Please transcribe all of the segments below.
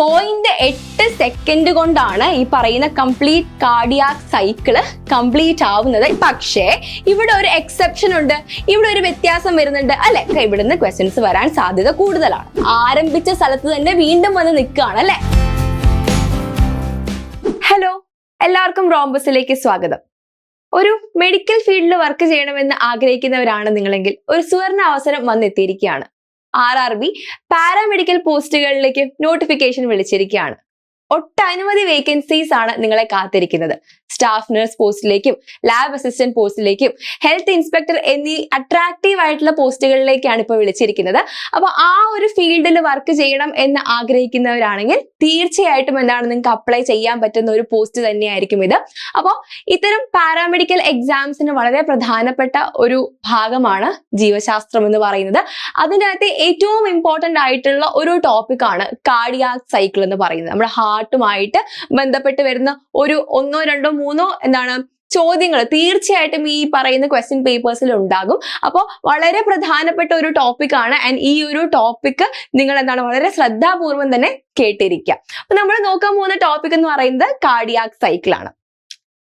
Point എട്ട് second കൊണ്ടാണ് ഈ പറയുന്ന കംപ്ലീറ്റ് കാർഡിയാക് സൈക്കിൾ കംപ്ലീറ്റ് ആവുന്നത്. പക്ഷേ ഇവിടെ ഒരു എക്സെപ്ഷൻ ഉണ്ട്. ഇവിടെ ഒരു വ്യത്യാസം വരുന്നുണ്ട്. അല്ലെ? ഇവിടുന്ന് ക്വസ്റ്റ്യൻസ് വരാൻ സാധ്യത കൂടുതലാണ്. ആരംഭിച്ച സ്ഥലത്ത് തന്നെ വീണ്ടും വന്ന് നിൽക്കുകയാണ് അല്ലെ? ഹലോ എല്ലാവർക്കും റോംബസിലേക്ക് സ്വാഗതം. ഒരു മെഡിക്കൽ ഫീൽഡിൽ വർക്ക് ചെയ്യണമെന്ന് ആഗ്രഹിക്കുന്നവരാണ് നിങ്ങളെങ്കിൽ ഒരു സുവർണ അവസരം വന്നെത്തിയിരിക്കുകയാണ്. ആർ ആർ ബി പാരാമെഡിക്കൽ പോസ്റ്റുകളിലേക്ക് നോട്ടിഫിക്കേഷൻ വിളിച്ചിരിക്കുകയാണ്. ഒട്ടനവധി വേക്കൻസീസ് ആണ് നിങ്ങളെ കാത്തിരിക്കുന്നത്. സ്റ്റാഫ് നഴ്സ് പോസ്റ്റിലേക്കും ലാബ് അസിസ്റ്റന്റ് പോസ്റ്റിലേക്കും ഹെൽത്ത് ഇൻസ്പെക്ടർ എന്നീ അട്രാക്റ്റീവ് ആയിട്ടുള്ള പോസ്റ്റുകളിലേക്കാണ് ഇപ്പോൾ വിളിച്ചിരിക്കുന്നത്. അപ്പോൾ ആ ഒരു ഫീൽഡിൽ വർക്ക് ചെയ്യണം എന്ന് ആഗ്രഹിക്കുന്നവരാണെങ്കിൽ തീർച്ചയായിട്ടും എന്താണ് നിങ്ങൾക്ക് അപ്ലൈ ചെയ്യാൻ പറ്റുന്ന ഒരു പോസ്റ്റ് തന്നെയായിരിക്കും ഇത്. അപ്പോൾ ഇത്തരം പാരാമെഡിക്കൽ എക്സാംസിന് വളരെ പ്രധാനപ്പെട്ട ഒരു ഭാഗമാണ് ജീവശാസ്ത്രം എന്ന് പറയുന്നത്. അതിനകത്ത് ഏറ്റവും ഇമ്പോർട്ടന്റ് ആയിട്ടുള്ള ഒരു ടോപ്പിക്കാണ് കാർഡിയാക് സൈക്കിൾ എന്ന് പറയുന്നത്. നമ്മുടെ ഹാർട്ടുമായിട്ട് ബന്ധപ്പെട്ട് വരുന്ന ഒരു ഒന്നോ രണ്ടോ മൂന്നോ എന്താണ് ചോദ്യങ്ങൾ തീർച്ചയായിട്ടും ഈ പറയുന്ന ക്വസ്റ്റ്യൻ പേപ്പേഴ്സിൽ ഉണ്ടാകും. അപ്പോൾ വളരെ പ്രധാനപ്പെട്ട ഒരു ടോപ്പിക്കാണ് ആൻഡ് ഈ ഒരു ടോപ്പിക്ക് നിങ്ങൾ എന്താണ് വളരെ ശ്രദ്ധാപൂർവം തന്നെ കേട്ടിരിക്കുക അപ്പൊ നമ്മൾ നോക്കാൻ പോകുന്ന ടോപ്പിക് എന്ന് പറയുന്നത് കാർഡിയാക് സൈക്കിൾ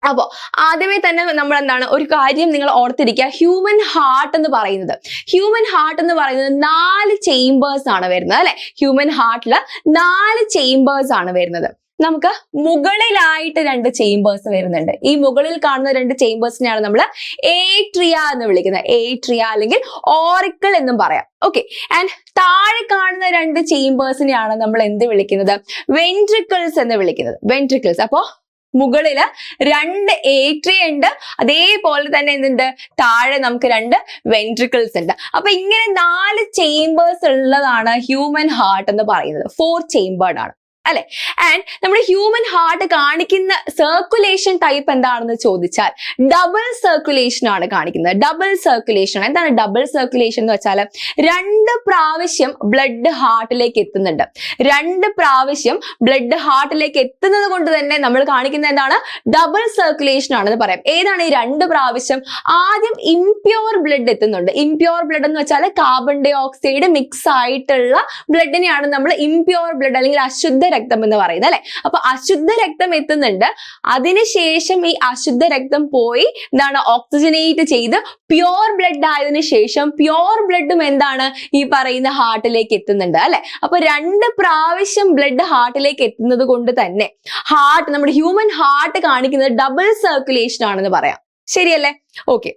അപ്പോ ആദ്യമേ തന്നെ നമ്മൾ എന്താണ് ഒരു കാര്യം നിങ്ങൾ ഓർത്തിരിക്കുക. ഹ്യൂമൻ ഹാർട്ട് എന്ന് പറയുന്നത്. ഹ്യൂമൻ ഹാർട്ട് എന്ന് പറയുന്നത് നാല് ചേംബേഴ്സ് ആണ് വരുന്നത് അല്ലെ? ഹ്യൂമൻ ഹാർട്ടിൽ നാല് ചേംബേഴ്സ് ആണ് വരുന്നത്. നമുക്ക് മുകളിലായിട്ട് രണ്ട് ചേംബേഴ്സ് വരുന്നുണ്ട്. ഈ മുകളിൽ കാണുന്ന രണ്ട് ചേംബേഴ്സിനെയാണ് നമ്മൾ ഏട്രിയ എന്ന് വിളിക്കുന്നത്. ഏട്രിയ അല്ലെങ്കിൽ ഓറിക്കിൾ എന്നും പറയാം. ഓക്കെ ആൻഡ് താഴെ കാണുന്ന രണ്ട് ചേംബേഴ്സിനെയാണ് നമ്മൾ എന്ത് വിളിക്കുന്നത്? വെൻട്രിക്കിൾസ് എന്ന് വിളിക്കുന്നത്. വെൻട്രിക്കിൾസ് അപ്പോ മുകളിൽ രണ്ട് ഏട്രിയ ഉണ്ട്. അതേപോലെ തന്നെ എന്തുണ്ട്? താഴെ നമുക്ക് രണ്ട് വെൻട്രിക്കിൾസ് ഉണ്ട്. അപ്പൊ ഇങ്ങനെ നാല് ചേംബേഴ്സ് ഉള്ളതാണ് ഹ്യൂമൻ ഹാർട്ട് എന്ന് പറയുന്നത്. ഫോർ ചേംബേർഡ് ആണ്. അല്ലെ? ആൻഡ് നമ്മുടെ ഹ്യൂമൻ ഹാർട്ട് കാണിക്കുന്ന സർക്കുലേഷൻ ടൈപ്പ് എന്താണെന്ന് ചോദിച്ചാൽ ഡബിൾ സർക്കുലേഷൻ ആണ് കാണിക്കുന്നത്. ഡബിൾ സർക്കുലേഷൻ എന്താണ് ഡബിൾ സർക്കുലേഷൻ എന്ന് വെച്ചാൽ രണ്ട് പ്രാവശ്യം ബ്ലഡ് ഹാർട്ടിലേക്ക് എത്തുന്നുണ്ട്. രണ്ട് പ്രാവശ്യം ബ്ലഡ് ഹാർട്ടിലേക്ക് എത്തുന്നത് കൊണ്ട് തന്നെ നമ്മൾ കാണിക്കുന്ന എന്താണ്? ഡബിൾ സർക്കുലേഷൻ ആണെന്ന് പറയാം. ഏതാണ് ഈ രണ്ട് പ്രാവശ്യം? ആദ്യം ഇംപ്യോർ ബ്ലഡ് എത്തുന്നുണ്ട്. ഇംപ്യോർ ബ്ലഡ് എന്ന് വെച്ചാൽ കാർബൺ ഡൈ ഓക്സൈഡ് മിക്സ് ആയിട്ടുള്ള ബ്ലഡിനെയാണ് നമ്മൾ ഇംപ്യോർ ബ്ലഡ് അല്ലെങ്കിൽ അശുദ്ധ രക്തം എന്ന് പറയുന്നത് അല്ലെ? അപ്പൊ അശുദ്ധ രക്തം എത്തുന്നുണ്ട്. അതിനുശേഷം ഈ അശുദ്ധ രക്തം പോയി എന്താണ് ഓക്സിജനേറ്റ് ചെയ്ത് പ്യോർ ബ്ലഡ് ആയതിനു ശേഷം പ്യോർ ബ്ലഡും എന്താണ് ഈ പറയുന്ന ഹാർട്ടിലേക്ക് എത്തുന്നുണ്ട് അല്ലെ? അപ്പൊ രണ്ട് പ്രാവശ്യം ബ്ലഡ് ഹാർട്ടിലേക്ക് എത്തുന്നത് കൊണ്ട് തന്നെ ഹാർട്ട് നമ്മുടെ ഹ്യൂമൻ ഹാർട്ട് കാണിക്കുന്നത് ഡബിൾ സർക്കുലേഷൻ ആണെന്ന് പറയാം. ശരിയല്ലേ? ഓക്കെ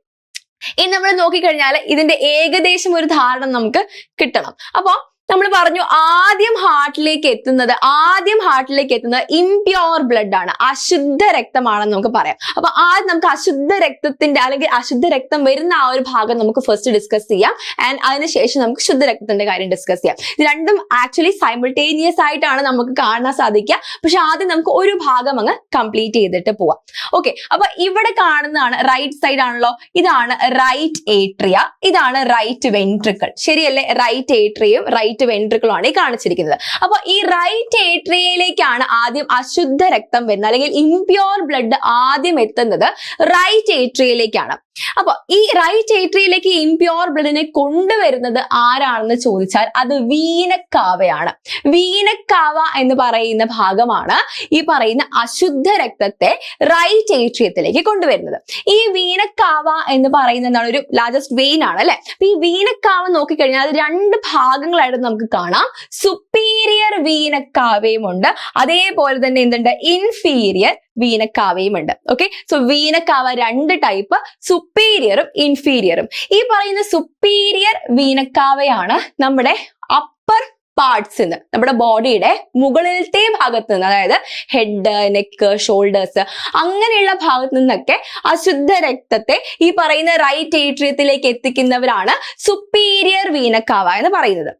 ഇനി നമ്മൾ നോക്കിക്കഴിഞ്ഞാൽ ഇതിന്റെ ഏകദേശം ഒരു ധാരണ നമുക്ക് കിട്ടണം. അപ്പൊ നമ്മൾ പറഞ്ഞു ആദ്യം ഹാർട്ടിലേക്ക് എത്തുന്നത് ആദ്യം ഹാർട്ടിലേക്ക് എത്തുന്നത് ഇംപ്യോർ ബ്ലഡ് ആണ്. അശുദ്ധ രക്തമാണെന്ന് നമുക്ക് പറയാം. അപ്പൊ ആദ്യം നമുക്ക് അശുദ്ധ രക്തത്തിന്റെ അല്ലെങ്കിൽ അശുദ്ധ രക്തം വരുന്ന ആ ഒരു ഭാഗം നമുക്ക് ഫസ്റ്റ് ഡിസ്കസ് ചെയ്യാം. ആൻഡ് അതിനുശേഷം നമുക്ക് ശുദ്ധ രക്തത്തിന്റെ കാര്യം ഡിസ്കസ് ചെയ്യാം. രണ്ടും ആക്ച്വലി സൈമിൾട്ടേനിയസ് ആയിട്ടാണ് നമുക്ക് കാണാൻ സാധിക്കുക. പക്ഷെ ആദ്യം നമുക്ക് ഒരു ഭാഗം അങ്ങ് കംപ്ലീറ്റ് ചെയ്തിട്ട് പോവാം. ഓക്കെ അപ്പൊ ഇവിടെ കാണുന്നതാണ് റൈറ്റ് സൈഡ് ആണല്ലോ. ഇതാണ് റൈറ്റ് ഏട്രിയ ഇതാണ് റൈറ്റ് വെൻട്രിക്കിൾ ശരിയല്ലേ? റൈറ്റ് ഏട്രിയും റൈറ്റ് വെൻട്രിക്കിളും വെൻട്രിക്കിളാണ് ഈ കാണിച്ചിരിക്കുന്നത്. അപ്പൊ ഈ റൈറ്റ് ഏട്രിയയിലേക്കാണ് ആദ്യം അശുദ്ധ രക്തം വരുന്നത്. അല്ലെങ്കിൽ ഇംപ്യോർ ബ്ലഡ് ആദ്യം എത്തുന്നത് റൈറ്റ് ഏട്രിയയിലേക്കാണ് അപ്പൊ ഈ റൈറ്റ് ഏട്രിയയിലേക്ക് ഇംപ്യോർ ബ്ലഡിനെ കൊണ്ടുവരുന്നത് ആരാണെന്ന് ചോദിച്ചാൽ അത് വീനക്കാവയാണ്. വീനക്കാവ എന്ന് പറയുന്ന ഭാഗമാണ് ഈ പറയുന്ന അശുദ്ധ രക്തത്തെ റൈറ്റ് ഏട്രിയത്തിലേക്ക് കൊണ്ടുവരുന്നത്. ഈ വീനക്കാവ എന്ന് പറയുന്ന എന്താണ്? ഒരു ലാർജസ്റ്റ് വെയിൻ ആണ് അല്ലെ? അപ്പൊ ഈ വീനക്കാവ നോക്കിക്കഴിഞ്ഞാൽ അത് രണ്ട് ഭാഗങ്ങളായിട്ട് നമുക്ക് കാണാം. സുപ്പീരിയർ വീനക്കാവയും ഉണ്ട് അതേപോലെ തന്നെ എന്തുണ്ട്? ഇൻഫീരിയർ വീനക്കാവയും ഉണ്ട് ഓക്കെ സോ വീനക്കാവ രണ്ട് ടൈപ്പ് സുപ്പീരിയറും ഇൻഫീരിയറും ഈ പറയുന്ന സുപ്പീരിയർ വീനക്കാവയാണ് നമ്മുടെ അപ്പർ പാർട്സ് നിന്ന് നമ്മുടെ ബോഡിയുടെ മുകളിലത്തെ ഭാഗത്ത് നിന്ന് അതായത് ഹെഡ് നെക്ക് ഷോൾഡേഴ്സ് അങ്ങനെയുള്ള ഭാഗത്ത് നിന്നൊക്കെ അശുദ്ധ രക്തത്തെ ഈ പറയുന്ന റൈറ്റ് ഏട്രിയത്തിലേക്ക് എത്തിക്കുന്നവരാണ് സുപ്പീരിയർ വീനക്കാവ എന്ന് പറയുന്നത്.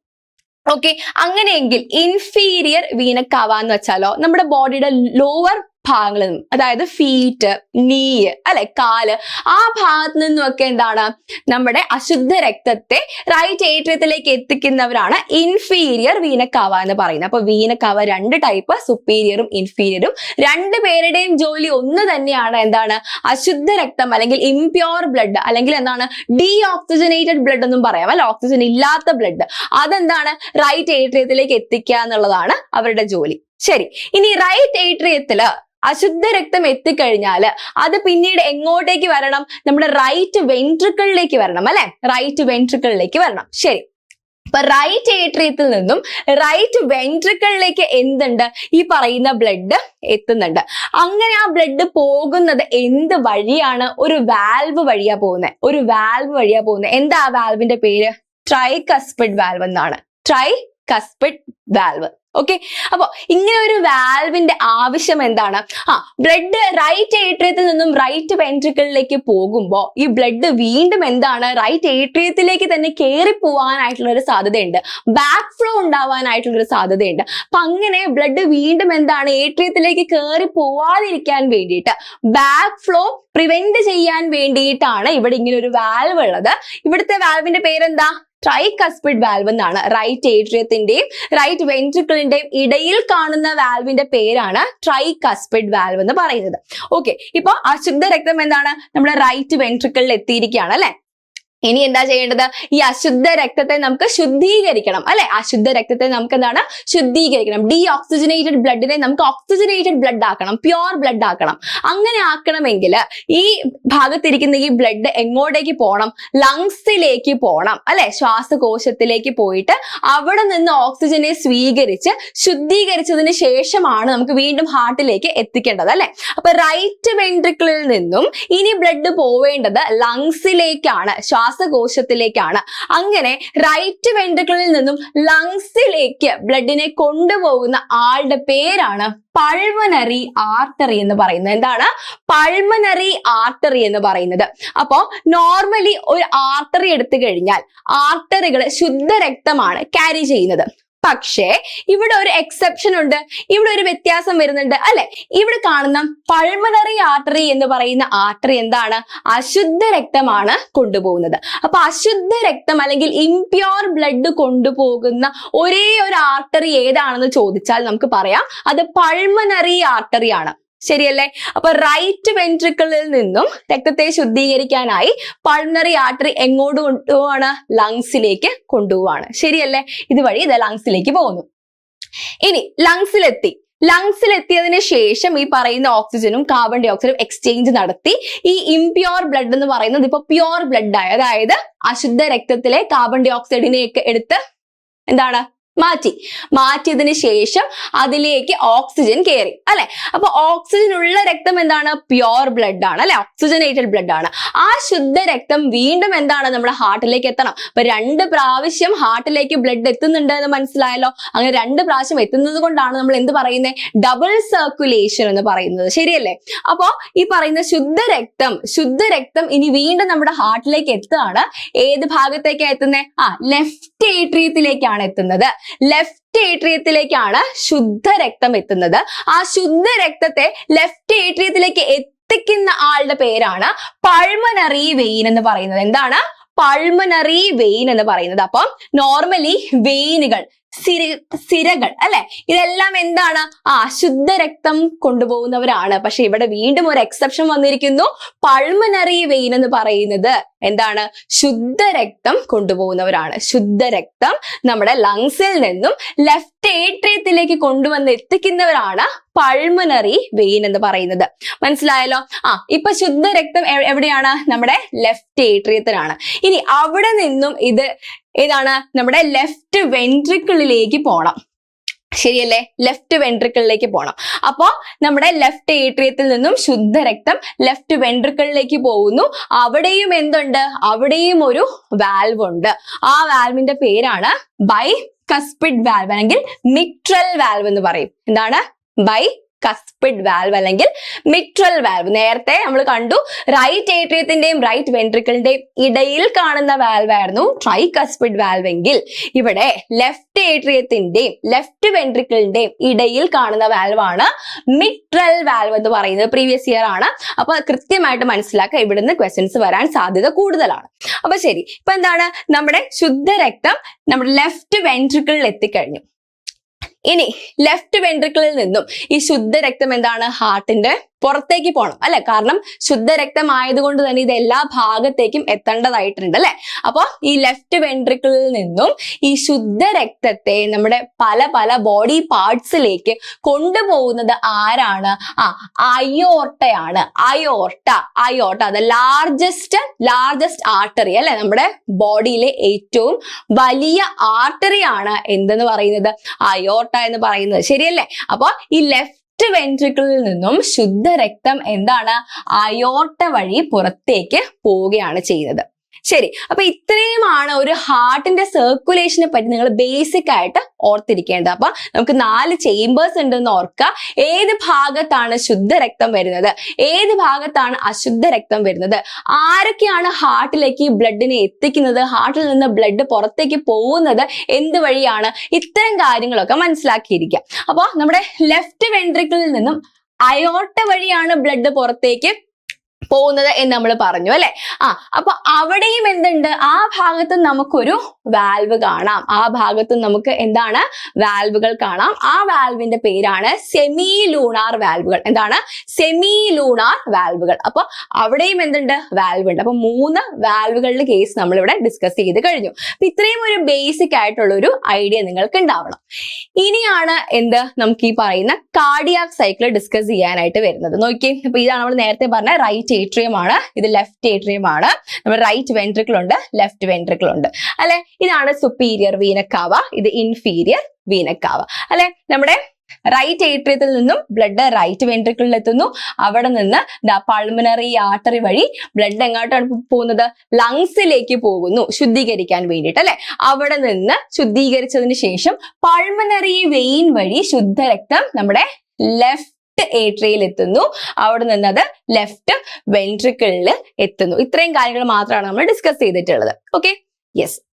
ഓക്കെ അങ്ങനെയെങ്കിൽ ഇൻഫീരിയർ വീനക്കാവ എന്ന് വെച്ചാലോ നമ്മുടെ ബോഡിയുടെ ലോവർ ഭാഗങ്ങളിൽ നിന്നും. അതായത് ഫീറ്റ് നീ അല്ലെ കാൽ. ആ ഭാഗത്ത് നിന്നുമൊക്കെ എന്താണ്? നമ്മുടെ അശുദ്ധ രക്തത്തെ റൈറ്റ് ഏട്രിയത്തിലേക്ക് എത്തിക്കുന്നവരാണ് ഇൻഫീരിയർ വീനക്കാവ എന്ന് പറയുന്നത്. അപ്പൊ വീനക്കാവ രണ്ട് ടൈപ്പ് സുപ്പീരിയറും ഇൻഫീരിയറും രണ്ട് പേരുടെയും ജോലി ഒന്ന് തന്നെയാണ് എന്താണ്? അശുദ്ധ രക്തം അല്ലെങ്കിൽ ഇംപ്യോർ ബ്ലഡ് അല്ലെങ്കിൽ എന്താണ്? ഡീ ഓക്സിജനേറ്റഡ് ബ്ലഡ് എന്നും പറയാം. അല്ലെ? ഓക്സിജൻ ഇല്ലാത്ത ബ്ലഡ് അതെന്താണ്? റൈറ്റ് ഏട്രിയത്തിലേക്ക് എത്തിക്കുക എന്നുള്ളതാണ് അവരുടെ ജോലി. ശരി. ഇനി റൈറ്റ് ഏട്രിയത്തിൽ അശുദ്ധ രക്തം എത്തിക്കഴിഞ്ഞാൽ അത് പിന്നീട് എങ്ങോട്ടേക്ക് വരണം? നമ്മുടെ റൈറ്റ് വെൻട്രിക്കിളിലേക്ക് വരണം അല്ലെ? റൈറ്റ് വെൻട്രിക്കിളിലേക്ക് വരണം. ശരി. അപ്പൊ റൈറ്റ് ഏട്രിയത്തിൽ നിന്നും റൈറ്റ് വെൻട്രിക്കിളിലേക്ക് എന്തുണ്ട്? ഈ പറയുന്ന ബ്ലഡ് എത്തുന്നുണ്ട്. അങ്ങനെ ആ ബ്ലഡ് പോകുന്നത് എന്ത് വഴിയാണ്? ഒരു വാൽവ് വഴിയാ പോകുന്നത് ഒരു വാൽവ് വഴിയാ പോകുന്നത് എന്താ ആ വാൽവിന്റെ പേര്? ട്രൈ കസ്പിഡ് വാൽവ് എന്നാണ്. ട്രൈ കസ്പിഡ് വാൽവ് ഓക്കെ അപ്പൊ ഇങ്ങനെ ഒരു വാൽവിന്റെ ആവശ്യം എന്താണ്? ആ ബ്ലഡ് റൈറ്റ് ഏട്രിയത്തിൽ നിന്നും റൈറ്റ് വെൻട്രിക്കിളിലേക്ക് പോകുമ്പോൾ ഈ ബ്ലഡ് വീണ്ടും എന്താണ്? റൈറ്റ് ഏട്രിയത്തിലേക്ക് തന്നെ കയറി പോവാനായിട്ടുള്ള ഒരു സാധ്യതയുണ്ട്. ബാക്ക് ഫ്ലോ ഉണ്ടാവാനായിട്ടുള്ള ഒരു സാധ്യതയുണ്ട്. അപ്പൊ അങ്ങനെ ബ്ലഡ് വീണ്ടും എന്താണ്? ഏട്രിയത്തിലേക്ക് കയറി പോവാതിരിക്കാൻ വേണ്ടിയിട്ട് ബാക്ക് ഫ്ലോ പ്രിവെന്റ് ചെയ്യാൻ വേണ്ടിയിട്ടാണ് ഇവിടെ ഇങ്ങനെ ഒരു വാൽവ് ഉള്ളത്. ഇവിടുത്തെ വാൽവിന്റെ പേരെന്താ? ട്രൈകസ്പിഡ് വാൽവ് എന്നാണ്. റൈറ്റ് ഏട്രിയത്തിന്റെയും റൈറ്റ് വെൻട്രിക്കിളിന്റെയും ഇടയിൽ കാണുന്ന വാൽവിന്റെ പേരാണ് ട്രൈ കസ്പിഡ് വാൽവ് എന്ന് പറയുന്നത്. ഓക്കെ ഇപ്പൊ അശുദ്ധ രക്തം എന്താണ്? നമ്മുടെ റൈറ്റ് വെൻട്രിക്കിളിൽ എത്തിയിരിക്കുകയാണ് അല്ലെ? ഇനി എന്താ ചെയ്യേണ്ടത്? ഈ അശുദ്ധ രക്തത്തെ നമുക്ക് ശുദ്ധീകരിക്കണം. അല്ലെ? അശുദ്ധ രക്തത്തെ നമുക്ക് എന്താണ്? ശുദ്ധീകരിക്കണം. ഡീ ഓക്സിജനേറ്റഡ് ബ്ലഡിനെ നമുക്ക് ഓക്സിജനേറ്റഡ് ബ്ലഡ് ആക്കണം. പ്യുവർ ബ്ലഡ് ആക്കണം. അങ്ങനെ ആക്കണമെങ്കിൽ ഈ ഭാഗത്തിരിക്കുന്ന ഈ ബ്ലഡ് എങ്ങോട്ടേക്ക് പോകണം ലങ്സിലേക്ക് പോകണം അല്ലെ? ശ്വാസകോശത്തിലേക്ക് പോയിട്ട് അവിടെ നിന്ന് ഓക്സിജനെ സ്വീകരിച്ച് ശുദ്ധീകരിച്ചതിന് ശേഷമാണ് നമുക്ക് വീണ്ടും ഹാർട്ടിലേക്ക് എത്തിക്കേണ്ടത്. അല്ലെ? അപ്പൊ റൈറ്റ് വെൻട്രിക്കിളിൽ നിന്നും ഇനി ബ്ലഡ് പോവേണ്ടത് ലങ്സിലേക്കാണ് ശ്വാസകോശത്തിലേക്കാണ്. അങ്ങനെ റൈറ്റ് വെൻട്രിക്കിളിൽ നിന്നും ലങ്സിലേക്ക് ബ്ലഡിനെ കൊണ്ടുപോകുന്ന ആളുടെ പേരാണ് പൾമനറി ആർട്ടറി എന്ന് പറയുന്നത്. എന്താണ്? പൾമനറി ആർട്ടറി എന്ന് പറയുന്നത്. അപ്പോ നോർമലി ഒരു ആർട്ടറി എടുത്തു കഴിഞ്ഞാൽ ആർട്ടറികൾ ശുദ്ധ രക്തമാണ് ക്യാരി ചെയ്യുന്നത്. പക്ഷേ ഇവിടെ ഒരു എക്സെപ്ഷൻ ഉണ്ട്. ഇവിടെ ഒരു വ്യത്യാസം വരുന്നുണ്ട്. അല്ലെ? ഇവിടെ കാണുന്ന പൾമണറി ആർട്ടറി എന്ന് പറയുന്ന ആർട്ടറി എന്താണ്? അശുദ്ധ രക്തമാണ് കൊണ്ടുപോകുന്നത്. അപ്പൊ അശുദ്ധ രക്തം അല്ലെങ്കിൽ ഇംപ്യോർ ബ്ലഡ് കൊണ്ടുപോകുന്ന ഒരേ ഒരു ആർട്ടറി ഏതാണെന്ന് ചോദിച്ചാൽ നമുക്ക് പറയാം. അത് പൾമണറി ആർട്ടറി ആണ്. ശരിയല്ലേ? അപ്പൊ റൈറ്റ് വെൻട്രിക്കിളിൽ നിന്നും രക്തത്തെ ശുദ്ധീകരിക്കാനായി പൾമണറി ആർട്ടറി എങ്ങോട്ട് കൊണ്ടുപോവാണ്? ലങ്സിലേക്ക് കൊണ്ടുപോവാണ്. ശരിയല്ലേ? ഇതുവഴി ഇത് ലങ്സിലേക്ക് പോകുന്നു. ഇനി ലങ്സിലെത്തി ലങ്സിൽ എത്തിയതിനു ശേഷം ഈ പറയുന്ന ഓക്സിജനും കാർബൺ ഡൈ ഓക്സൈഡും എക്സ്ചേഞ്ച് നടത്തി ഈ ഇംപ്യോർ ബ്ലഡ് എന്ന് പറയുന്നത് ഇപ്പൊ പ്യോർ ബ്ലഡ് ആയി. അതായത് അശുദ്ധ രക്തത്തിലെ കാർബൺ ഡൈ ഓക്സൈഡിനെയൊക്കെ എടുത്ത് എന്താണ്? മാറ്റി. മാറ്റിയതിന് ശേഷം അതിലേക്ക് ഓക്സിജൻ കയറി അല്ലെ? അപ്പൊ ഓക്സിജൻ ഉള്ള രക്തം എന്താണ്? പ്യോർ ബ്ലഡ് ആണ്. അല്ലെ? ഓക്സിജനേറ്റഡ് ബ്ലഡ് ആണ്. ആ ശുദ്ധ രക്തം വീണ്ടും എന്താണ്? നമ്മുടെ ഹാർട്ടിലേക്ക് എത്തണം. അപ്പൊ രണ്ട് പ്രാവശ്യം ഹാർട്ടിലേക്ക് ബ്ലഡ് എത്തുന്നുണ്ട് എന്ന് മനസ്സിലായല്ലോ? അങ്ങനെ രണ്ട് പ്രാവശ്യം എത്തുന്നത് കൊണ്ടാണ് നമ്മൾ എന്ത് പറയുന്നത് ഡബിൾ സർക്കുലേഷൻ എന്ന് പറയുന്നത്. ശരിയല്ലേ? അപ്പോ ഈ പറയുന്ന ശുദ്ധ രക്തം ശുദ്ധ രക്തം ഇനി വീണ്ടും നമ്മുടെ ഹാർട്ടിലേക്ക് എത്തുകയാണ്. ഏത് ഭാഗത്തേക്കാണ് എത്തുന്നത് ആ ലെഫ്റ്റ് ഏട്രിയത്തിലേക്കാണ് എത്തുന്നത്. ലെഫ്റ്റ് ഏട്രിയത്തിലേക്കാണ് ശുദ്ധരക്തം എത്തുന്നത്. ആ ശുദ്ധരക്തത്തെ ലെഫ്റ്റ് ഏട്രിയത്തിലേക്ക് എത്തിക്കുന്ന ആളുടെ പേരാണ് പൾമനറി വെയിൻ എന്ന് പറയുന്നത്. എന്താണ്? പൾമനറി വെയിൻ എന്ന് പറയുന്നത്. അപ്പം നോർമലി വെയിനുകൾ സിര സിരകൾ അല്ലെ? ഇതെല്ലാം എന്താണ്? ആ ശുദ്ധരക്തം കൊണ്ടുപോകുന്നവരാണ്. പക്ഷെ ഇവിടെ വീണ്ടും ഒരു എക്സെപ്ഷൻ വന്നിരിക്കുന്നു. പൾമനറി വെയിൻ എന്ന് പറയുന്നത് എന്താണ്? ശുദ്ധ രക്തം കൊണ്ടുപോകുന്നവരാണ്. ശുദ്ധ രക്തം നമ്മുടെ ലങ്സിൽ നിന്നും ലെഫ്റ്റ് ഏട്രിയത്തിലേക്ക് കൊണ്ടുവന്ന് എത്തിക്കുന്നവരാണ് പൾമനറി വെയിൻ എന്ന് പറയുന്നത്. മനസ്സിലായല്ലോ? ആ ഇപ്പൊ ശുദ്ധ രക്തം എവിടെയാണ്? നമ്മുടെ ലെഫ്റ്റ് ഏട്രിയത്തിലാണ് ഇനി അവിടെ നിന്നും ഇത് ഏതാണ്? നമ്മുടെ ലെഫ്റ്റ് വെൻട്രിക്കിളിലേക്ക് പോണം. ശരിയല്ലേ? ലെഫ്റ്റ് വെൻട്രിക്കിളിലേക്ക് പോണം. അപ്പോ നമ്മുടെ ലെഫ്റ്റ് ഏട്രിയത്തിൽ നിന്നും ശുദ്ധരക്തം ലെഫ്റ്റ് വെൻട്രിക്കിളിലേക്ക് പോകുന്നു. അവിടെയും എന്തുണ്ട്? അവിടെയും ഒരു വാൽവ് ഉണ്ട്. ആ വാൽവിന്റെ പേരാണ് ബൈ കസ്പിഡ് വാൽവ് അല്ലെങ്കിൽ മിട്രൽ വാൽവ് എന്ന് പറയും. എന്താണ്? ബൈ കസ്പിഡ് വാൽവ് അല്ലെങ്കിൽ മിട്രൽ വാൽവ് നേരത്തെ നമ്മൾ കണ്ടു റൈറ്റ് ഏട്രിയത്തിന്റെയും റൈറ്റ് വെൻട്രിക്കിളിന്റെയും ഇടയിൽ കാണുന്ന വാൽവ് ആയിരുന്നു ട്രൈ കസ്പിഡ് വാൽവ് എങ്കിൽ ഇവിടെ ലെഫ്റ്റ് ഏട്രിയത്തിന്റെയും ലെഫ്റ്റ് വെൻട്രിക്കിളിന്റെയും ഇടയിൽ കാണുന്ന വാൽവാണ് മിട്രൽ വാൽവ് എന്ന് പറയുന്നത് പ്രീവിയസ് ഇയർ ആണ്. അപ്പൊ കൃത്യമായിട്ട് മനസ്സിലാക്കുക ഇവിടുന്ന് ക്വസ്റ്റ്യൻസ് വരാൻ സാധ്യത കൂടുതലാണ്. അപ്പൊ ശരി ഇപ്പൊ എന്താണ്? നമ്മുടെ ശുദ്ധരക്തം നമ്മുടെ ലെഫ്റ്റ് വെൻട്രിക്കിളിൽ എത്തിക്കഴിഞ്ഞു. ഇനി ലെഫ്റ്റ് വെൻട്രിക്കിളിൽ നിന്നും ഈ ശുദ്ധ രക്തം എന്താണ്? ഹാർട്ടിന്റെ പുറത്തേക്ക് പോകണം അല്ലെ? കാരണം ശുദ്ധരക്തം ആയതുകൊണ്ട് തന്നെ ഇത് എല്ലാ ഭാഗത്തേക്കും എത്തേണ്ടതായിട്ടുണ്ട് അല്ലെ? അപ്പൊ ഈ ലെഫ്റ്റ് വെൻട്രിക്കിളിൽ നിന്നും ഈ ശുദ്ധരക്തത്തെ നമ്മുടെ പല പല ബോഡി പാർട്സിലേക്ക് കൊണ്ടുപോകുന്നത് ആരാണ്? ആ അയോർട്ടയാണ് അയോർട്ട അയോർട്ട അത് ലാർജസ്റ്റ് ലാർജസ്റ്റ് ആർട്ടറി അല്ലെ? നമ്മുടെ ബോഡിയിലെ ഏറ്റവും വലിയ ആർട്ടറി ആണ് എന്തെന്ന് പറയുന്നത്? അയോർട്ട എന്ന് പറയുന്നത്. ശരിയല്ലേ? അപ്പൊ ഈ ലെഫ്റ്റ് വെൻട്രിക്കിളിൽ നിന്നും ശുദ്ധരക്തം എന്താണ്? അയോർട്ട വഴി പുറത്തേക്ക് പോവുകയാണ് ചെയ്യുന്നത്. ശരി. അപ്പൊ ഇത്രയുമാണ് ഒരു ഹാർട്ടിന്റെ സർക്കുലേഷനെ പറ്റി നിങ്ങൾ ബേസിക് ആയിട്ട് ഓർത്തിരിക്കേണ്ടത്. അപ്പൊ നമുക്ക് നാല് ചേംബേഴ്സ് ഉണ്ടെന്ന് ഓർക്കുക. ഏത് ഭാഗത്താണ് ശുദ്ധരക്തം വരുന്നത്? ഏത് ഭാഗത്താണ് അശുദ്ധ രക്തം വരുന്നത്? ആരൊക്കെയാണ് ഹാർട്ടിലേക്ക് ബ്ലഡിനെ എത്തിക്കുന്നത്? ഹാർട്ടിൽ നിന്ന് ബ്ലഡ് പുറത്തേക്ക് പോകുന്നത് എന്ത് വഴിയാണ് ഇത്തരം കാര്യങ്ങളൊക്കെ മനസ്സിലാക്കിയിരിക്കുക. അപ്പോൾ നമ്മുടെ ലെഫ്റ്റ് വെൻട്രിക്കിളിൽ നിന്നും അയോട്ട വഴിയാണ് ബ്ലഡ് പുറത്തേക്ക് പോകുന്നത് എന്ന് നമ്മൾ പറഞ്ഞു അല്ലെ? ആ അപ്പൊ അവിടെയും എന്തുണ്ട്? ആ ഭാഗത്ത് നമുക്കൊരു വാൽവ് കാണാം. ആ ഭാഗത്ത് നമുക്ക് എന്താണ്? വാൽവുകൾ കാണാം. ആ വാൽവിന്റെ പേരാണ് സെമി ലൂണാർ വാൽവുകൾ എന്താണ്? സെമി ലൂണാർ വാൽവുകൾ അപ്പൊ അവിടെയും എന്തുണ്ട്? വാൽവ് ഉണ്ട്. അപ്പൊ മൂന്ന് വാൽവുകളുടെ കേസ് നമ്മൾ ഇവിടെ ഡിസ്കസ് ചെയ്ത് കഴിഞ്ഞു. അപ്പൊ ഇത്രയും ഒരു ബേസിക് ആയിട്ടുള്ള ഒരു ഐഡിയ നിങ്ങൾക്ക് ഉണ്ടാവണം. ഇനിയാണ് എന്ത്? നമുക്ക് ഈ പറയുന്ന കാർഡിയാക് സൈക്കിൾ ഡിസ്കസ് ചെയ്യാനായിട്ട് വരുന്നത്. നോക്കിയേ അപ്പൊ ഇതാണ് നമ്മൾ നേരത്തെ പറഞ്ഞ റൈറ്റ് ഏട്രിയം ആണ്. ഇത് ലെഫ്റ്റ് ഏട്രിയം ആണ്. നമ്മൾ റൈറ്റ് വെൻട്രിക്കിൾ ഉണ്ട് ലെഫ്റ്റ് വെൻട്രിക്കിൾ ഉണ്ട്. അല്ലെ? ഇതാണ് സുപ്പീരിയർ വീനക്കാവ ഇത് ഇൻഫീരിയർ വീനക്കാവ അല്ലെ? നമ്മുടെ റൈറ്റ് ഏട്രിയത്തിൽ നിന്നും ബ്ലഡ് റൈറ്റ് വെൻട്രിക്കിളിൽ എത്തുന്നു. അവിടെ നിന്ന് പൾമിനറി ആർട്ടറി വഴി ബ്ലഡ് എങ്ങോട്ടാണ് പോകുന്നത്? ലങ്സിലേക്ക് പോകുന്നു ശുദ്ധീകരിക്കാൻ വേണ്ടിയിട്ട്. അല്ലെ? അവിടെ നിന്ന് ശുദ്ധീകരിച്ചതിന് ശേഷം പൾമിനറി വെയിൻ വഴി ശുദ്ധരക്തം നമ്മുടെ ലെഫ്റ്റ് ഏട്രിയയിൽ എത്തുന്നു. അവിടെ നിന്ന് അത് ലെഫ്റ്റ് വെൻട്രിക്കിളിൽ എത്തുന്നു. ഇത്രയും കാര്യങ്ങൾ മാത്രമാണ് നമ്മൾ ഡിസ്കസ് ചെയ്തിട്ടുള്ളത്. ഓക്കെ യെസ്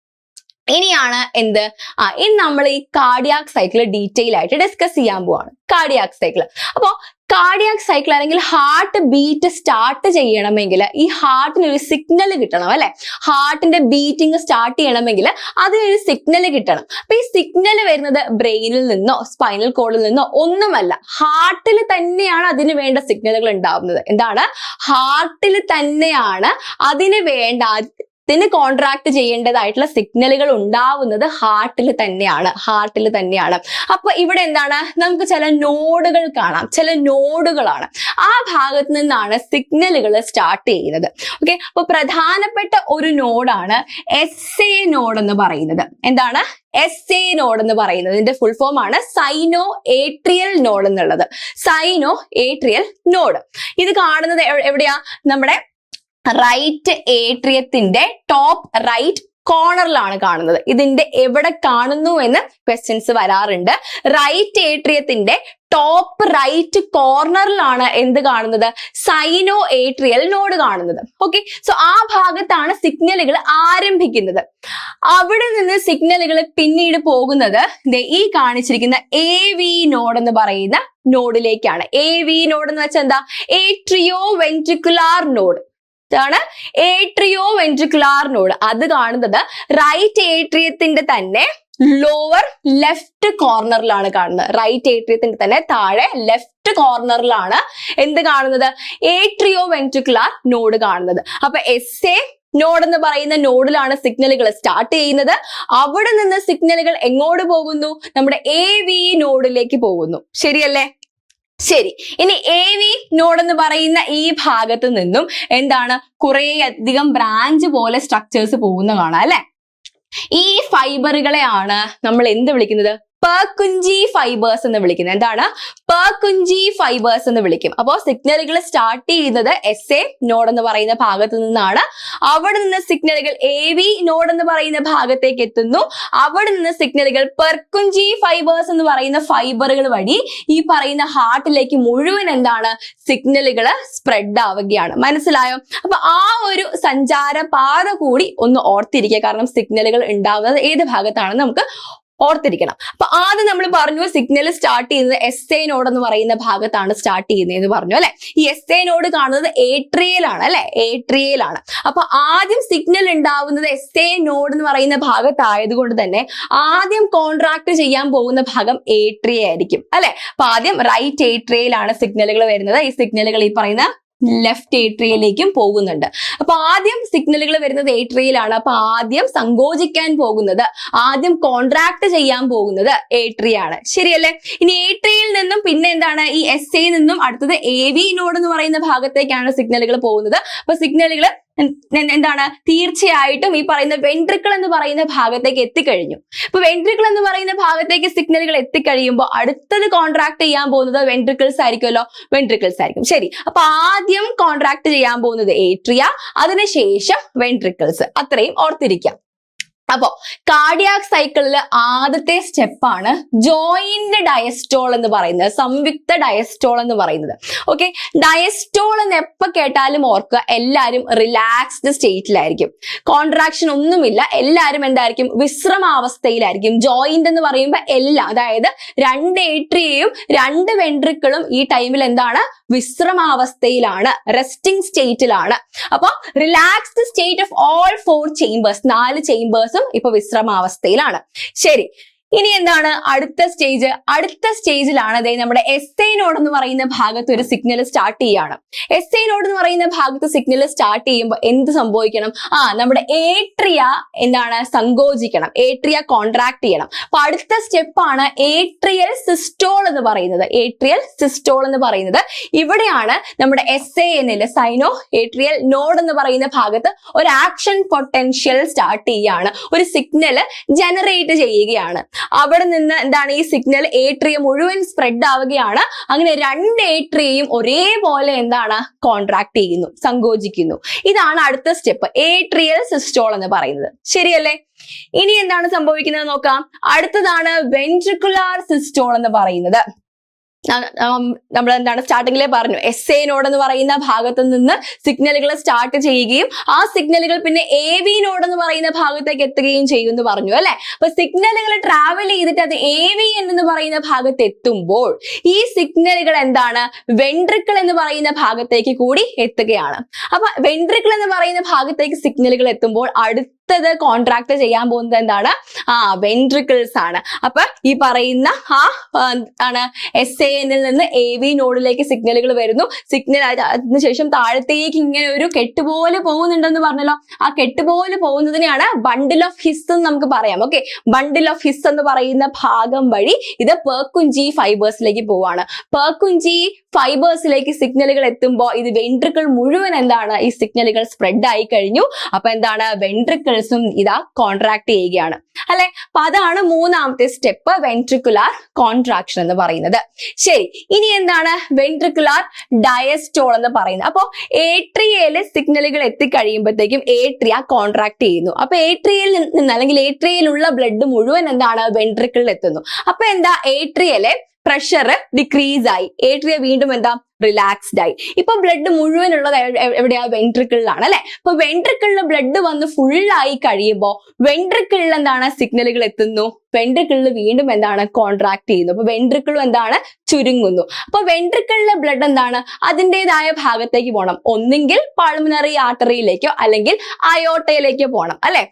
ഇനിയാണ് എന്ത്? ആ ഇനി നമ്മൾ ഈ കാർഡിയാക് സൈക്കിൾ ഡീറ്റെയിൽ ആയിട്ട് ഡിസ്കസ് ചെയ്യാൻ പോവാണ്. കാർഡിയാക് സൈക്കിൾ അപ്പോ കാർഡിയാക് സൈക്കിൾ അല്ലെങ്കിൽ ഹാർട്ട് ബീറ്റ് സ്റ്റാർട്ട് ചെയ്യണമെങ്കിൽ ഈ ഹാർട്ടിന് ഒരു സിഗ്നൽ കിട്ടണം അല്ലെ? ഹാർട്ടിന്റെ ബീറ്റിംഗ് സ്റ്റാർട്ട് ചെയ്യണമെങ്കിൽ അതിനൊരു സിഗ്നൽ കിട്ടണം. അപ്പൊ ഈ സിഗ്നൽ വരുന്നത് ബ്രെയിനിൽ നിന്നോ സ്പൈനൽ കോഡിൽ നിന്നോ ഒന്നുമല്ല. ഹാർട്ടിൽ തന്നെയാണ് അതിന് വേണ്ട സിഗ്നലുകൾ ഉണ്ടാവുന്നത്. എന്താണ്? ഹാർട്ടിൽ തന്നെയാണ് അതിന് വേണ്ട ത്തിന് കോൺട്രാക്ട് ചെയ്യേണ്ടതായിട്ടുള്ള സിഗ്നലുകൾ ഉണ്ടാവുന്നത് ഹാർട്ടിൽ തന്നെയാണ്. ഹാർട്ടിൽ തന്നെയാണ്. അപ്പൊ ഇവിടെ എന്താണ്? നമുക്ക് ചില നോഡുകൾ കാണാം. ചില നോഡുകളാണ് ആ ഭാഗത്ത് നിന്നാണ് സിഗ്നലുകൾ സ്റ്റാർട്ട് ചെയ്യുന്നത്. ഓക്കെ അപ്പൊ പ്രധാനപ്പെട്ട ഒരു നോഡാണ് എസ് എ നോഡ് എന്ന് പറയുന്നത്. എന്താണ്? എസ് എ നോഡ് എന്ന് പറയുന്നത്. ഇതിന്റെ ഫുൾ ഫോം ആണ് സൈനോ ഏട്രിയൽ നോഡ് എന്നുള്ളത്. സൈനോ ഏട്രിയൽ നോഡ് ഇത് കാണുന്നത് എവിടെയാ? നമ്മുടെ റൈറ്റ് ഏട്രിയത്തിന്റെ ടോപ്പ് റൈറ്റ് കോർണറിലാണ് കാണുന്നത്. ഇതിന്റെ എവിടെ കാണുന്നു എന്ന് ക്വസ്റ്റ്യൻസ് വരാറുണ്ട്. റൈറ്റ് ഏട്രിയത്തിന്റെ ടോപ്പ് റൈറ്റ് കോർണറിലാണ് എന്ത് കാണുന്നത്? സൈനോ ഏട്രിയൽ നോഡ് കാണുന്നത്. ഓക്കെ സോ ആ ഭാഗത്താണ് സിഗ്നലുകൾ ആരംഭിക്കുന്നത്. അവിടെ നിന്ന് സിഗ്നലുകൾ പിന്നീട് പോകുന്നത് ഈ കാണിച്ചിരിക്കുന്ന എ വി നോഡ് എന്ന് പറയുന്ന നോഡിലേക്കാണ് എ വി നോഡ് എന്ന് വെച്ചാൽ എന്താ? ഏട്രിയോ വെൻട്രിക്കുലാർ നോഡ് ഇതാണ് ഏട്രിയോ വെൻട്രിക്കുലാർ നോഡ് അത് കാണുന്നത് റൈറ്റ് ഏട്രിയത്തിന്റെ തന്നെ ലോവർ ലെഫ്റ്റ് കോർണറിലാണ് കാണുന്നത്. റൈറ്റ് ഏട്രിയത്തിന്റെ തന്നെ താഴെ ലെഫ്റ്റ് കോർണറിലാണ് എന്ത് കാണുന്നത്? ഏട്രിയോ വെൻട്രിക്കുലാർ നോഡ് കാണുന്നത്. അപ്പൊ എസ് എ നോഡ് എന്ന് പറയുന്ന നോഡിലാണ് സിഗ്നലുകൾ സ്റ്റാർട്ട് ചെയ്യുന്നത്. അവിടെ നിന്ന് സിഗ്നലുകൾ എങ്ങോട്ട് പോകുന്നു? നമ്മുടെ എ വി നോഡിലേക്ക് പോകുന്നു. ശരിയല്ലേ? ശരി. ഇനി എ വി നോഡ് എന്ന് പറയുന്ന ഈ ഭാഗത്ത് നിന്നും എന്താണ് കുറെ അധികം ബ്രാഞ്ച് പോലെ സ്ട്രക്ചേഴ്സ് പോകുന്ന കാണാം അല്ലെ? ഈ ഫൈബറുകളെയാണ് നമ്മൾ എന്ത് വിളിക്കുന്നത്? പെർകുഞ്ചി ഫൈബേഴ്സ് എന്ന് വിളിക്കുന്നത്. എന്താണ്? പേർക്കുഞ്ചി ഫൈബേഴ്സ് എന്ന് വിളിക്കും. അപ്പോൾ സിഗ്നലുകൾ സ്റ്റാർട്ട് ചെയ്യുന്നത് എസ് എ നോഡ് എന്ന് പറയുന്ന ഭാഗത്ത് നിന്നാണ്. അവിടെ നിന്ന് സിഗ്നലുകൾ എ വി നോഡ് എന്ന് പറയുന്ന ഭാഗത്തേക്ക് എത്തുന്നു. അവിടെ നിന്ന് സിഗ്നലുകൾ പെർക്കുഞ്ചി ഫൈബേഴ്സ് എന്ന് പറയുന്ന ഫൈബറുകൾ വഴി ഈ പറയുന്ന ഹാർട്ടിലേക്ക് മുഴുവൻ എന്താണ്? സിഗ്നലുകൾ സ്പ്രെഡ് ആവുകയാണ്. മനസ്സിലായോ? അപ്പൊ ആ ഒരു സഞ്ചാര പാത കൂടി ഒന്ന് ഓർത്തിരിക്കുക. കാരണം സിഗ്നലുകൾ ഉണ്ടാവുന്നത് ഏത് ഭാഗത്താണെന്ന് നമുക്ക് ഓർത്തിരിക്കണം. അപ്പൊ ആദ്യം നമ്മൾ പറഞ്ഞു സിഗ്നൽ സ്റ്റാർട്ട് ചെയ്യുന്നത് എസ് എ നോഡ് എന്ന് പറയുന്ന ഭാഗത്താണ് സ്റ്റാർട്ട് ചെയ്യുന്നത് എന്ന് പറഞ്ഞു അല്ലെ? ഈ എസ് എ നോഡ് കാണുന്നത് ഏട്രിയലാണ് അല്ലെ? ഏട്രിയലാണ് അപ്പൊ ആദ്യം സിഗ്നൽ ഉണ്ടാവുന്നത് എസ് എ നോഡ് എന്ന് പറയുന്ന ഭാഗത്തായതുകൊണ്ട് തന്നെ ആദ്യം കോൺട്രാക്ട് ചെയ്യാൻ പോകുന്ന ഭാഗം ഏട്രിയ ആയിരിക്കും അല്ലെ? അപ്പൊ ആദ്യം റൈറ്റ് ഏട്രിയയിലാണ് സിഗ്നലുകൾ വരുന്നത്. ഈ സിഗ്നലുകൾ ഈ പറയുന്ന ലെഫ്റ്റ് ഏട്രിയയിലേക്കും പോകുന്നുണ്ട്. അപ്പൊ ആദ്യം സിഗ്നലുകൾ വരുന്നത് ഏട്രിയയിലാണ് അപ്പൊ ആദ്യം സങ്കോചിക്കാൻ പോകുന്നത് ആദ്യം കോൺട്രാക്ട് ചെയ്യാൻ പോകുന്നത് ഏട്രിയാണ് ശരിയല്ലേ? ഇനി ഏട്രിയയിൽ നിന്നും പിന്നെ എന്താണ്? ഈ എസ് എയിൽ നിന്നും അടുത്തത് എ വി നോഡ് എന്ന് പറയുന്ന ഭാഗത്തേക്കാണ് സിഗ്നലുകൾ പോകുന്നത്. അപ്പൊ സിഗ്നലുകൾ എന്താണ്? തീർച്ചയായിട്ടും ഈ പറയുന്ന വെൻട്രിക്കിൾ എന്ന് പറയുന്ന ഭാഗത്തേക്ക് എത്തിക്കഴിഞ്ഞു. അപ്പൊ വെൻട്രിക്കിൾ എന്ന് പറയുന്ന ഭാഗത്തേക്ക് സിഗ്നലുകൾ എത്തിക്കഴിയുമ്പോൾ അടുത്തത് കോൺട്രാക്ട് ചെയ്യാൻ പോകുന്നത് വെൻട്രിക്കിൾസ് ആയിരിക്കുമല്ലോ? വെൻട്രിക്കിൾസ് ആയിരിക്കും. ശരി. അപ്പൊ ആദ്യം കോൺട്രാക്ട് ചെയ്യാൻ പോകുന്നത് ഏട്രിയ അതിനുശേഷം വെൻട്രിക്കിൾസ്. അത്രയും ഓർത്തിരിക്കാം. അപ്പോ കാർഡിയാക് സൈക്കിളിൽ ആദ്യത്തെ സ്റ്റെപ്പാണ് ജോയിന്റ് ഡയസ്റ്റോൾ എന്ന് പറയുന്നത് സംയുക്ത ഡയസ്റ്റോൾ എന്ന് പറയുന്നത്. ഓക്കെ ഡയസ്റ്റോൾ എന്ന് എപ്പ കേട്ടാലും ഓർക്കുക എല്ലാരും റിലാക്സ്ഡ് സ്റ്റേറ്റിലായിരിക്കും കോൺട്രാക്ഷൻ ഒന്നുമില്ല എല്ലാരും എന്തായിരിക്കും? വിശ്രമാവസ്ഥയിലായിരിക്കും ജോയിന്റ് എന്ന് പറയുമ്പോൾ എല്ലാം അതായത് രണ്ട് ഏട്രിയയും രണ്ട് വെൻട്രിക്കിളും ഈ ടൈമിൽ എന്താണ്? വിശ്രമാവസ്ഥയിലാണ് റെസ്റ്റിംഗ് സ്റ്റേറ്റിലാണ് അപ്പൊ relaxed state of all four chambers നാല് ചേംബേഴ്സും ഇപ്പൊ വിശ്രമാവസ്ഥയിലാണ്. ശരി. ഇനി എന്താണ് അടുത്ത സ്റ്റേജ് അടുത്ത സ്റ്റേജിലാണ് അതായത് നമ്മുടെ എസ് ഐ നോഡ് എന്ന് പറയുന്ന ഭാഗത്ത് ഒരു സിഗ്നൽ സ്റ്റാർട്ട് ചെയ്യാണ്. എസ് ഐ നോഡ് എന്ന് പറയുന്ന ഭാഗത്ത് സിഗ്നൽ സ്റ്റാർട്ട് ചെയ്യുമ്പോൾ എന്ത് സംഭവിക്കണം? ആ നമ്മുടെ ഏട്രിയ എന്താണ്? സങ്കോചിക്കണം. ഏട്രിയ കോൺട്രാക്ട് ചെയ്യണം. അപ്പൊ അടുത്ത സ്റ്റെപ്പാണ് ഏട്രിയൽ സിസ്റ്റോൾ എന്ന് പറയുന്നത്. ഏട്രിയൽ സിസ്റ്റോൾ എന്ന് പറയുന്നത് ഇവിടെയാണ് നമ്മുടെ എസ് എ എന്നിൽ സൈനോ ഏട്രിയൽ നോഡ് എന്ന് പറയുന്ന ഭാഗത്ത് ഒരു ആക്ഷൻ പൊട്ടൻഷ്യൽ സ്റ്റാർട്ട് ചെയ്യാണ്. ഒരു സിഗ്നൽ ജനറേറ്റ് ചെയ്യുകയാണ്. അവിടെ നിന്ന് എന്താണ് ഈ സിഗ്നൽ ഏട്രിയ മുഴുവൻ സ്പ്രെഡ് ആവുകയാണ്. അങ്ങനെ രണ്ട് ഏട്രിയയും ഒരേപോലെ എന്താണ് കോൺട്രാക്ട് ചെയ്യുന്നു സങ്കോചിക്കുന്നു. ഇതാണ് അടുത്ത സ്റ്റെപ്പ് ഏട്രിയൽ സിസ്റ്റോൾ എന്ന് പറയുന്നത്. ശരിയല്ലേ? ഇനി എന്താണ് സംഭവിക്കുന്നത് നോക്കാം. അടുത്തതാണ് വെൻട്രിക്കുലാർ സിസ്റ്റോൾ എന്ന് പറയുന്നത്. നമ്മൾ എന്താണ് സ്റ്റാർട്ടിങ്ങിലെ പറഞ്ഞു. എസ് എ എന്ന് പറയുന്ന ഭാഗത്ത് നിന്ന് സിഗ്നലുകൾ സ്റ്റാർട്ട് ചെയ്യുകയും ആ സിഗ്നലുകൾ പിന്നെ എ വി എന്ന് പറയുന്ന ഭാഗത്തേക്ക് എത്തുകയും ചെയ്യും എന്ന് പറഞ്ഞു അല്ലെ? അപ്പൊ സിഗ്നലുകൾ ട്രാവൽ ചെയ്തിട്ട് അത് എ വി എന്ന് പറയുന്ന ഭാഗത്ത് എത്തുമ്പോൾ ഈ സിഗ്നലുകൾ എന്താണ്? വെൻട്രിക്കിൾ എന്ന് പറയുന്ന ഭാഗത്തേക്ക് കൂടി എത്തുകയാണ്. അപ്പൊ വെൻട്രിക്കിൾ എന്ന് പറയുന്ന ഭാഗത്തേക്ക് സിഗ്നലുകൾ എത്തുമ്പോൾ അടുത്ത അടുത്തത് കോൺട്രാക്ട് ചെയ്യാൻ പോകുന്നത് എന്താണ്? ആ വെൻട്രിക്കിൾസ് ആണ്. അപ്പൊ ഈ പറയുന്ന ആ ആണ് എസ് എ എന്നിൽ നിന്ന് എ വി നോഡിലേക്ക് സിഗ്നലുകൾ വരുന്നു. സിഗ്നൽ അതിനുശേഷം താഴത്തേക്ക് ഇങ്ങനെ ഒരു കെട്ടുപോലെ പോകുന്നുണ്ടെന്ന് പറഞ്ഞല്ലോ. ആ കെട്ടുപോലെ പോകുന്നതിനെയാണ് ബണ്ടിൽ ഓഫ് ഹിസ് എന്ന് നമുക്ക് പറയാം. ഓക്കെ ബണ്ടിൽ ഓഫ് ഹിസ് എന്ന് പറയുന്ന ഭാഗം വഴി ഇത് പേർക്കുഞ്ചി ഫൈബേഴ്സിലേക്ക് പോവാണ്. പേർക്കുഞ്ചി ഫൈബേഴ്സിലേക്ക് സിഗ്നലുകൾ എത്തുമ്പോൾ ഇത് വെൻട്രിക്കിൾ മുഴുവൻ എന്താണ്? ഈ സിഗ്നലുകൾ സ്പ്രെഡ് ആയി കഴിഞ്ഞു. അപ്പൊ എന്താണ്? വെൻട്രിക്കിൾസും ഇതാ കോൺട്രാക്ട് ചെയ്യുകയാണ്. അല്ലെ? അപ്പൊ അതാണ് മൂന്നാമത്തെ സ്റ്റെപ്പ് വെൻട്രിക്കുലാർ കോൺട്രാക്ഷൻ എന്ന് പറയുന്നത്. ശരി ഇനി എന്താണ്? വെൻട്രിക്കുലാർ ഡയസ്റ്റോൾ എന്ന് പറയുന്നത്. അപ്പോൾ ഏട്രിയയിൽ സിഗ്നലുകൾ എത്തിക്കഴിയുമ്പോഴത്തേക്കും ഏട്രിയ കോൺട്രാക്ട് ചെയ്യുന്നു. അപ്പൊ ഏട്രിയയിൽ നിന്ന് അല്ലെങ്കിൽ ഏട്രിയയിലുള്ള ബ്ലഡ് മുഴുവൻ എന്താണ്? വെൻട്രിക്കിളിൽ എത്തുന്നു. അപ്പൊ എന്താ? ഏട്രിയയിലെ പ്രഷർ ഡിക്രീസ് ആയി. ഏട്രിയ വീണ്ടും എന്താ? റിലാക്സ്ഡ് ആയി. ഇപ്പൊ ബ്ലഡ് മുഴുവൻ ഉള്ളത് എവിടെയാ? വെൻട്രിക്കിളിലാണ് അല്ലെ? അപ്പൊ വെൻട്രിക്കിളിൽ ബ്ലഡ് വന്ന് ഫുള്ളായി കഴിയുമ്പോൾ വെൻട്രിക്കിളിൽ എന്താണ് സിഗ്നലുകൾ എത്തുന്നു? വെൻട്രിക്കിളിൽ വീണ്ടും എന്താണ് കോൺട്രാക്ട് ചെയ്യുന്നു. അപ്പൊ വെൻട്രിക്കിളും എന്താണ്? ചുരുങ്ങുന്നു. അപ്പൊ വെൻട്രിക്കിളിലെ ബ്ലഡ് എന്താണ്? അതിന്റെതായ ഭാഗത്തേക്ക് പോകണം ഒന്നെങ്കിൽ പൾമിനറി ആർട്ടറിയിലേക്കോ അല്ലെങ്കിൽ അയോട്ടയിലേക്കോ പോകണം അല്ലെ?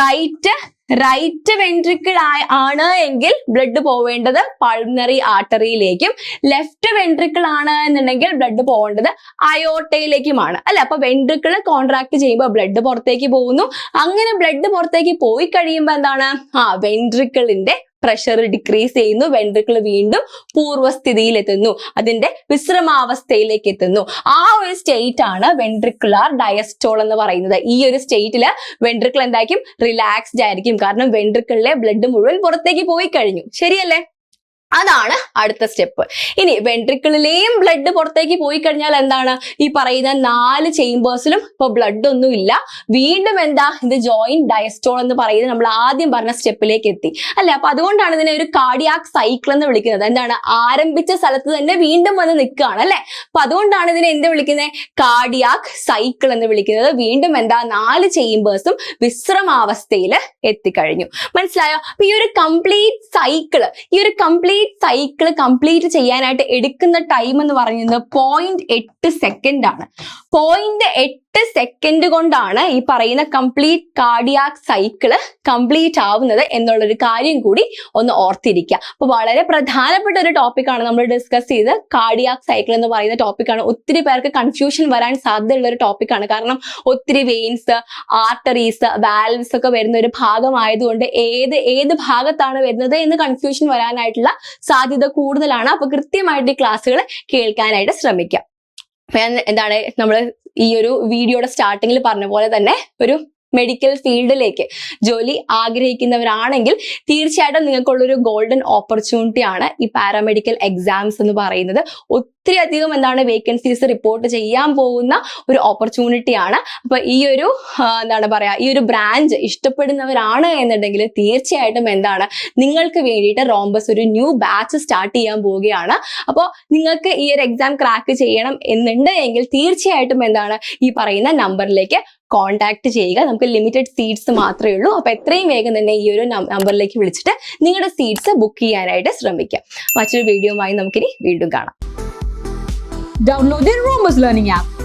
റൈറ്റ് റൈറ്റ് വെൻട്രിക്കിൾ ആണ് എങ്കിൽ ബ്ലഡ് പോവേണ്ടത് പൾമിനറി ആർട്ടറിയിലേക്കും ലെഫ്റ്റ് വെൻട്രിക്കിൾ ആണ് എന്നുണ്ടെങ്കിൽ ബ്ലഡ് പോകേണ്ടത് അയോട്ടയിലേക്കുമാണ്. അല്ലെ? അപ്പൊ വെൻട്രിക്കിൾ കോൺട്രാക്ട് ചെയ്യുമ്പോൾ ബ്ലഡ് പുറത്തേക്ക് പോകുന്നു. അങ്ങനെ ബ്ലഡ് പുറത്തേക്ക് പോയി കഴിയുമ്പോൾ എന്താണ്? ആ വെൻട്രിക്കിളിന്റെ പ്രഷർ ഡിക്രീസ് ചെയ്യുന്നു. വെൻട്രിക്കിൾ വീണ്ടും പൂർവസ്ഥിതിയിൽ എത്തുന്നു അതിന്റെ വിശ്രമാവസ്ഥയിലേക്ക് എത്തുന്നു. ആ ഒരു സ്റ്റേറ്റ് ആണ് വെൻട്രിക്കുലാർ ഡയസ്റ്റോൾ എന്ന് പറയുന്നത്. ഈ ഒരു സ്റ്റേറ്റിൽ വെൻട്രിക്കിൾ എന്തായിരിക്കും? റിലാക്സ്ഡ് ആയിരിക്കും. കാരണം വെൻട്രിക്കിളിലെ ബ്ലഡ് മുഴുവൻ പുറത്തേക്ക് പോയി കഴിഞ്ഞു. ശരിയല്ലേ? അതാണ് അടുത്ത സ്റ്റെപ്പ് ഇനി വെൻട്രിക്കിളിലെയും ബ്ലഡ് പുറത്തേക്ക് പോയി കഴിഞ്ഞാൽ എന്താണ്? ഈ പറയുന്ന നാല് ചേംബേഴ്സിലും ഇപ്പൊ ബ്ലഡ് ഒന്നും ഇല്ല. വീണ്ടും എന്താ? ഇത് ജോയിന്റ് ഡയസ്റ്റോൾ എന്ന് പറയുന്നത് നമ്മൾ ആദ്യം പറഞ്ഞ സ്റ്റെപ്പിലേക്ക് എത്തി. അല്ലെ? അപ്പൊ അതുകൊണ്ടാണ് ഇതിനെ ഒരു കാർഡിയാക് സൈക്കിൾ എന്ന് വിളിക്കുന്നത്. എന്താണ്? ആരംഭിച്ച സ്ഥലത്ത് തന്നെ വീണ്ടും വന്ന് നിൽക്കുകയാണ് അല്ലെ? അപ്പൊ അതുകൊണ്ടാണ് ഇതിനെ എന്ത് വിളിക്കുന്നത് കാർഡിയാക് സൈക്കിൾ എന്ന് വിളിക്കുന്നത്. വീണ്ടും എന്താ? നാല് ചേംബേഴ്സും വിശ്രമാവസ്ഥയിൽ എത്തിക്കഴിഞ്ഞു. മനസ്സിലായോ? അപ്പൊ ഈ ഒരു കംപ്ലീറ്റ് സൈക്കിൾ ഈ ഒരു കംപ്ലീറ്റ് സൈക്കിൾ കംപ്ലീറ്റ് ചെയ്യാനായിട്ട് എടുക്കുന്ന ടൈം എന്ന് പറയുന്നത് പോയിന്റ് എട്ട് സെക്കൻഡ് ആണ്. പോയിന്റ് എട്ട് സെക്കൻഡ് കൊണ്ടാണ് ഈ പറയുന്ന കംപ്ലീറ്റ് കാർഡിയാക് സൈക്കിൾ കംപ്ലീറ്റ് ആവുന്നത് എന്നുള്ളൊരു കാര്യം കൂടി ഒന്ന് ഓർത്തിരിക്കുക അപ്പൊ വളരെ പ്രധാനപ്പെട്ട ഒരു ടോപ്പിക്കാണ് നമ്മൾ ഡിസ്കസ് ചെയ്ത് കാർഡിയാക് സൈക്കിൾ എന്ന് പറയുന്ന ടോപ്പിക്കാണ് ഒത്തിരി പേർക്ക് കൺഫ്യൂഷൻ വരാൻ സാധ്യതയുള്ള ഒരു ടോപ്പിക്കാണ് കാരണം ഒത്തിരി വെയിൻസ് ആർട്ടറീസ് വാൽവ്സ് ഒക്കെ വരുന്ന ഒരു ഭാഗമായതുകൊണ്ട് ഏത് ഏത് ഭാഗത്താണ് വരുന്നത് എന്ന് കൺഫ്യൂഷൻ വരാനായിട്ടുള്ള സാധ്യത കൂടുതലാണ്. അപ്പൊ കൃത്യമായിട്ട് ഈ ക്ലാസ്സുകൾ കേൾക്കാനായിട്ട് ശ്രമിക്കാം. എന്താണ് നമ്മൾ ഈ ഒരു വീഡിയോയുടെ സ്റ്റാർട്ടിങ്ങിൽ പറഞ്ഞ പോലെ തന്നെ ഒരു മെഡിക്കൽ ഫീൽഡിലേക്ക് ജോലി ആഗ്രഹിക്കുന്നവരാണെങ്കിൽ തീർച്ചയായിട്ടും നിങ്ങൾക്കുള്ളൊരു ഗോൾഡൻ ഓപ്പർച്യൂണിറ്റി ആണ് ഈ പാരാമെഡിക്കൽ എക്സാംസ് എന്ന് പറയുന്നത്. ഒത്തിരി അധികം എന്താണ് വേക്കൻസീസ് റിപ്പോർട്ട് ചെയ്യാൻ പോകുന്ന ഒരു ഓപ്പർച്യൂണിറ്റി ആണ്. അപ്പൊ ഈ ഒരു എന്താണ് പറയാ ഈ ഒരു ബ്രാഞ്ച് ഇഷ്ടപ്പെടുന്നവരാണ് എന്നുണ്ടെങ്കിൽ തീർച്ചയായിട്ടും എന്താണ് നിങ്ങൾക്ക് വേണ്ടിയിട്ട് റോംബസ് ഒരു ന്യൂ ബാച്ച് സ്റ്റാർട്ട് ചെയ്യാൻ പോവുകയാണ്. അപ്പോൾ നിങ്ങൾക്ക് ഈ ഒരു എക്സാം ക്രാക്ക് ചെയ്യണം എന്നുണ്ട് എങ്കിൽ തീർച്ചയായിട്ടും എന്താണ് ഈ പറയുന്ന നമ്പറിലേക്ക് കോൺടാക്ട് ചെയ്യുക. നമുക്ക് ലിമിറ്റഡ് സീറ്റ്സ് മാത്രമേ ഉള്ളൂ. അപ്പൊ എത്രയും വേഗം തന്നെ ഈ ഒരു നമ്പറിലേക്ക് വിളിച്ചിട്ട് നിങ്ങളുടെ സീറ്റ്സ് ബുക്ക് ചെയ്യാനായിട്ട് ശ്രമിക്കാം. മറ്റൊരു വീഡിയോയുമായി നമുക്കിനി വീണ്ടും കാണാം. Download learning app